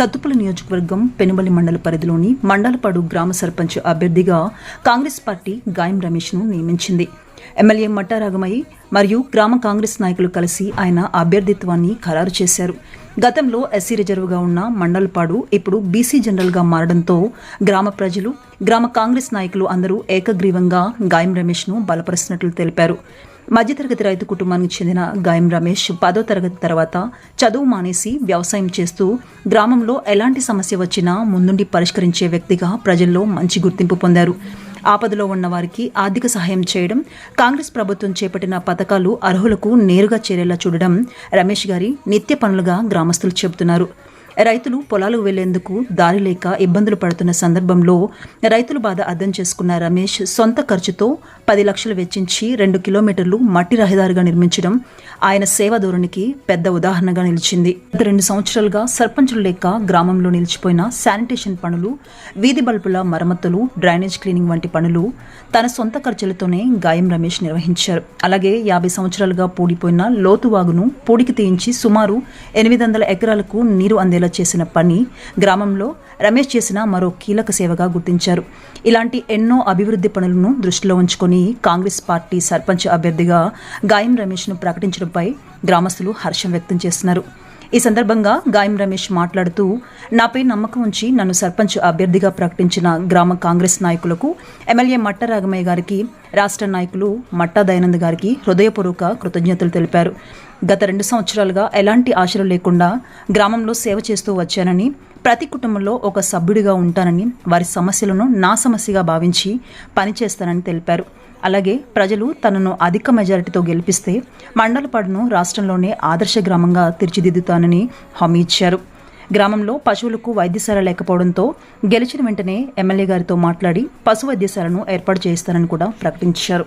సత్తుపల్లి నియోజకవర్గం పెనుబలి మండల పరిధిలోని మండలపాడు గ్రామ సర్పంచ్ అభ్యర్థిగా కాంగ్రెస్ పార్టీ గాయం రమేష్ను నియమించింది. ఎమ్మెల్యే మట్టారాగమయ్య మరియు గ్రామ కాంగ్రెస్ నాయకులు కలిసి ఆయన అభ్యర్థిత్వాన్ని ఖరారు చేశారు. గతంలో ఎస్సీ రిజర్వ్గా ఉన్న మండలపాడు ఇప్పుడు బీసీ జనరల్గా మారడంతో గ్రామ ప్రజలు గ్రామ కాంగ్రెస్ నాయకులు అందరూ ఏకగ్రీవంగా గాయం రమేష్ను బలపరుస్తున్నట్లు తెలిపారు. మధ్యతరగతి రైతు కుటుంబానికి చెందిన గాయం రమేష్ పదో తరగతి తర్వాత చదువు మానేసి వ్యవసాయం చేస్తూ గ్రామంలో ఎలాంటి సమస్య వచ్చినా ముందుండి పరిష్కరించే వ్యక్తిగా ప్రజల్లో మంచి గుర్తింపు పొందారు. ఆపదలో ఉన్న వారికి ఆర్థిక సహాయం చేయడం కాంగ్రెస్ ప్రభుత్వం చేపట్టిన పథకాలు అర్హులకు నేరుగా చేరేలా చూడడం రమేష్ గారి నిత్య పనులుగా గ్రామస్తులు చెబుతున్నారు. రైతులు పొలాలు వెళ్ళేందుకు దారి లేక ఇబ్బందులు పడుతున్న సందర్భంలో రైతుల బాధ అర్థం చేసుకున్న రమేష్ సొంత ఖర్చుతో పది లక్షలు వెచ్చించి రెండు కిలోమీటర్లు మట్టి రహదారిగా నిర్మించడం ఆయన సేవా ధోరణికి పెద్ద ఉదాహరణగా నిలిచింది. గత రెండు సంవత్సరాలుగా సర్పంచులు లేక గ్రామంలో నిలిచిపోయిన శానిటేషన్ పనులు వీధి బల్బుల మరమ్మతులు డ్రైనేజ్ క్లీనింగ్ వంటి పనులు తన సొంత ఖర్చులతోనే గాయం రమేష్ నిర్వహించారు. అలాగే యాభై సంవత్సరాలుగా పూడిపోయిన లోతువాగును పూడికి తీయించి సుమారు ఎనిమిది వందల ఎకరాలకు నీరు అందేలా చేసిన పని గ్రామంలో రమేష్ చేసిన మరో కీలక సేవగా గుర్తించారు. ఇలాంటి ఎన్నో అభివృద్ధి పనులను దృష్టిలో ఉంచుకొని కాంగ్రెస్ పార్టీ సర్పంచ్ అభ్యర్థిగా గాయం రమేష్ను ప్రకటించడంపై గ్రామస్తులు హర్షం వ్యక్తం చేస్తున్నారు. ఈ సందర్భంగా గాయం రమేష్ మాట్లాడుతూ నాపై నమ్మకం ఉంచి నన్ను సర్పంచ్ అభ్యర్థిగా ప్రకటించిన గ్రామ కాంగ్రెస్ నాయకులకు ఎమ్మెల్యే మట్ట రాగమయ్య గారికి రాష్ట్ర నాయకులు మట్టా దయానంద్ గారికి హృదయపూర్వక కృతజ్ఞతలు తెలిపారు. గత రెండు సంవత్సరాలుగా ఎలాంటి ఆశలు లేకుండా గ్రామంలో సేవ చేస్తూ వచ్చానని ప్రతి కుటుంబంలో ఒక సభ్యుడిగా ఉంటానని వారి సమస్యలను నా సమస్యగా భావించి పనిచేస్తానని తెలిపారు. అలాగే ప్రజలు తనను అధిక మెజారిటీతో గెలిపిస్తే మండలపాడును రాష్ట్రంలోనే ఆదర్శ గ్రామంగా తీర్చిదిద్దుతానని హామీ ఇచ్చారు. గ్రామంలో పశువులకు వైద్యశాల లేకపోవడంతో గెలిచిన వెంటనే ఎమ్మెల్యే గారితో మాట్లాడి పశు వైద్యశాలను ఏర్పాటు చేస్తానని కూడా ప్రకటించారు.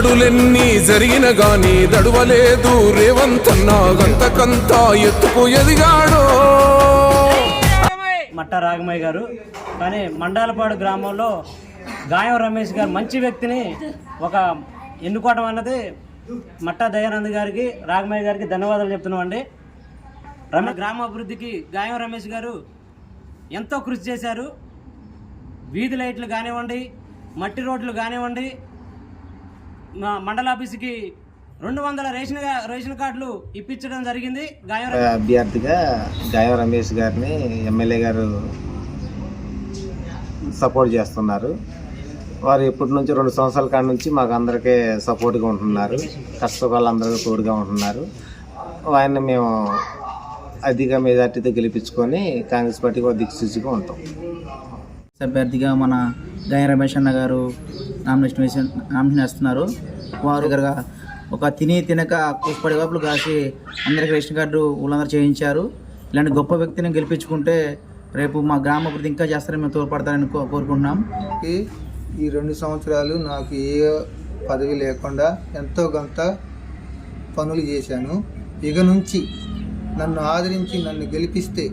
దడులెన్ని జరిగిన గాని దడువలేదు రేవంతన్న. గంతకంతా ఎత్తుకు ఎదిగాడు. మట్ట రాగమయ్య గారు. కానీ మండాలపాడు గ్రామంలో గాయం రమేష్ గారు మంచి వ్యక్తిని ఒక ఎన్నుకోవడం అన్నది మట్టా దయానంద్ గారికి రాగమయ్య గారికి ధన్యవాదాలు చెప్తున్నామండి. రమ గ్రామాభివృద్ధికి గాయం రమేష్ గారు ఎంతో కృషి చేశారు. వీధి లైట్లు కానివ్వండి మట్టి రోడ్లు కానివ్వండి మా మండల ఆఫీస్కి రెండు వందల రేషన్ రేషన్ కార్డులు ఇప్పించడం జరిగింది. గాయం రమేష్. అభ్యర్థిగా గాయం రమేష్ గారిని ఎమ్మెల్యే గారు సపోర్ట్ చేస్తున్నారు. వారు ఇప్పటి నుంచి రెండు సంవత్సరాల కాడ నుంచి మాకు అందరికీ సపోర్ట్గా ఉంటున్నారు. కష్టకాలందరికీ తోడుగా ఉంటున్నారు. ఆయన్ని మేము అధిక మెజార్టీతో గెలిపించుకొని కాంగ్రెస్ పార్టీకి ఒక దిక్సూచిగా ఉంటాం. అభ్యర్థిగా మన గాయ రమేష్ అన్న గారు నామినేషన్ వేసి నామినేషన్ వేస్తున్నారు. వారు దగ్గరగా ఒక తిని తినక కూపడి వైపులు కాసి అందరికి రేషన్ కార్డు వాళ్ళందరూ చేయించారు. ఇలాంటి గొప్ప వ్యక్తిని గెలిపించుకుంటే రేపు మా గ్రామ అభివృద్ధి ఇంకా చేస్తారని మేము తోడ్పడతారని కో- కోరుకుంటున్నాం. ఈ ఈ రెండు సంవత్సరాలు నాకు ఏ పదవి లేకుండా ఎంతో కొంత పనులు చేశాను. ఇక నుంచి నన్ను ఆదరించి నన్ను గెలిపిస్తే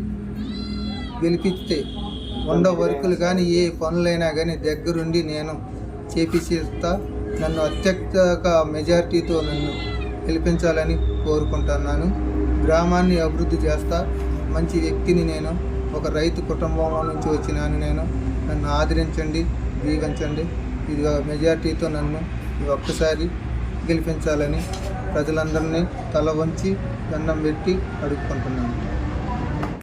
గెలిపిస్తే వంద వర్కులు కానీ ఏ పనులైనా కానీ దగ్గరుండి నేను చేపిస్తా నన్ను అత్యధిక మెజారిటీతో నన్ను గెలిపించాలని కోరుకుంటున్నాను. గ్రామాన్ని అభివృద్ధి చేస్తా మంచి వ్యక్తిని నేను ఒక రైతు కుటుంబం నుంచి వచ్చినాను నేను నన్ను ఆదరించండి దీవించండి ఇది మెజారిటీతో నన్ను ఒక్కసారి గెలిపించాలని ప్రజలందరినీ తల వంచి దండం పెట్టి అడుక్కుంటున్నాను.